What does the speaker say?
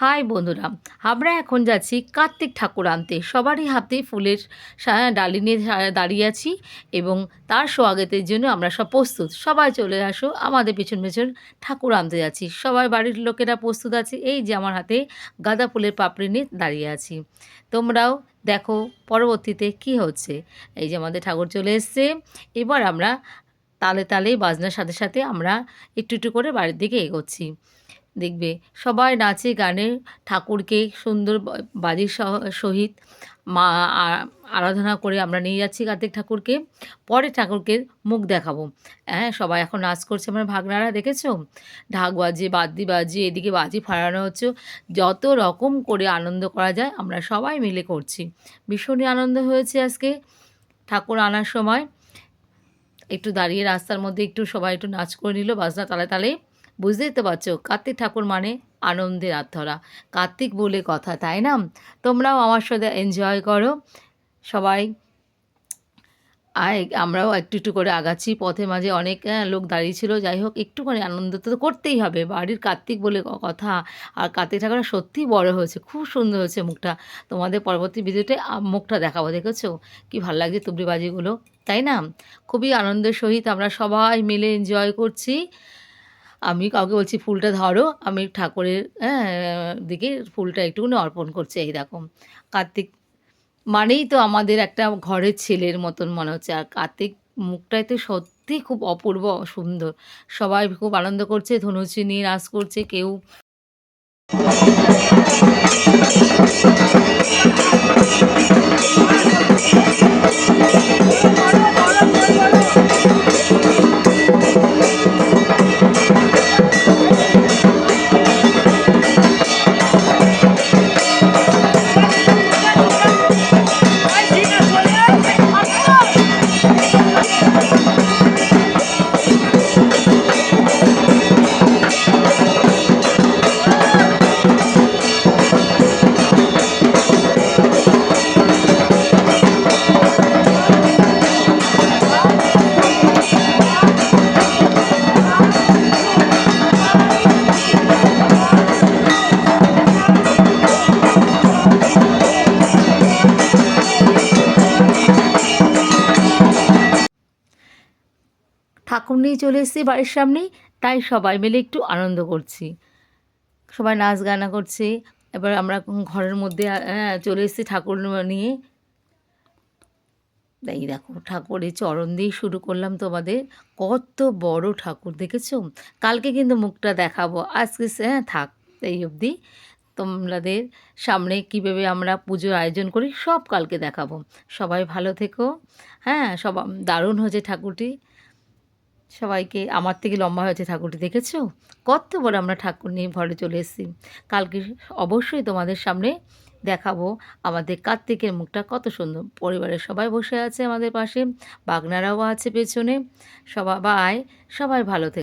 High বন্ধুরা, আমরা এখন যাচ্ছি কার্তিক ঠাকুর আনতে। সবারই হাতে ফুলের ডালি নিয়ে দাঁড়িয়ে আছি এবং তার সোয়াগতের জন্য আমরা সব প্রস্তুত। সবাই চলে আসো, আমাদের পিছন পিছন ঠাকুর আনতে যাচ্ছি। সবাই বাড়ির লোকেরা প্রস্তুত আছে, এই যে আমার হাতে গাঁদা ফুলের পাপড়ি নিয়ে দাঁড়িয়ে আছি। তোমরাও দেখো পরবর্তীতে কি হচ্ছে। এই যে আমাদের ঠাকুর চলে এসছে। এবার আমরা তালে তালে বাজনার সাথে সাথে আমরা একটু একটু করে বাড়ির দিকে এগোচ্ছি। দেখবে। সবাই নাচে গানে ঠাকুরকে সুন্দর বাজির সহিত মা আরাধনা করে আমরা নিয়ে যাচ্ছি কার্তিক ঠাকুরকে। পরে ঠাকুরকে মুখ দেখাবো। হ্যাঁ সবাই এখন নাচ করছে আমার ভাগনারা, দেখেছ? ঢাক বাজে বাদ্যি বাজে এদিকে বাজি ফাড়ানো হচ্ছে। যত রকম করে আনন্দ করা যায়, আমরা সবাই মিলে করছি। ভীষণই আনন্দ হয়েছে আজকে ঠাকুর আনার সময়। একটু দাঁড়িয়ে রাস্তার মধ্যে একটু সবাই একটু নাচ করে নিল, বাজনা তালে তালে। বুঝতেই তো পারছ, কার্তিক ঠাকুর মানে আনন্দের আত্মরা। কার্তিক বলে কথা, তাই না? তোমরাও আমার সাথে এনজয় করো। সবাই, আয়, আমরাও একটু একটু করে আগাচ্ছি। পথে মাঝে অনেক লোক দাঁড়িয়ে ছিল। যাই হোক, একটুখানি আনন্দ তো করতেই হবে। বাড়ির কার্তিক বলে কথা। আর কার্তিক ঠাকুর সত্যিই বড় হয়েছে, খুব সুন্দর হয়েছে মুখটা। তোমাদের পরবর্তী ভিডিওতে মুখটা দেখাবো, দেখেছ? কি ভালো লাগছে তুবড়ি বাজিগুলো তাই না? খুবই আনন্দের সহিত আমরা সবাই মিলে এনজয় করছি। আমি কাউকে বলছি ফুলটা ধরো। আমি ঠাকুরের হ্যাঁ, দিকে ফুলটা একটুখানি অর্পণ করছি এই দেখো কার্তিক মানেই তো আমাদের একটা ঘরের ছেলের মতন মনে হচ্ছে। আর কার্তিক মুখটাই তো সত্যি খুব অপূর্ব সুন্দর। সবাই খুব আনন্দ করছে ধনুচি নিয়ে নাচ করছে কেউ ঠাকুর নিয়ে চলে এসেছি বাড়ির সামনেই তাই সবাই মিলে একটু আনন্দ করছি। সবাই নাচ গানা করছে এবার আমরা ঘরের মধ্যে হ্যাঁ, চলে এসেছি ঠাকুর নিয়ে। এই দেখো ঠাকুরের চরণ দিয়ে শুরু করলাম তোমাদের। কত বড় ঠাকুর দেখেছ? কালকে কিন্তু মুখটা দেখাবো আজকে হ্যাঁ থাক এই অবধি। তোমাদের সামনে কীভাবে আমরা পুজোর আয়োজন করি সব কালকে দেখাবো। সবাই ভালো থেকো হ্যাঁ সব দারুণ হয়েছে ঠাকুরটি। সবাইকে আমার থেকে লম্বা হয়েছে ঠাকুরটি দেখেছ? কত বড় আমরা ঠাকুর নিয়ে ঘরে চলে এসেছি। কালকে অবশ্যই তোমাদের সামনে দেখাবো আমাদের কার্তিকের মুখটা কত সুন্দর। পরিবারের সবাই বসে আছে আমাদের পাশে, বাগনারাও আছে পেছনে। সবাই সবাই ভালো থেকে।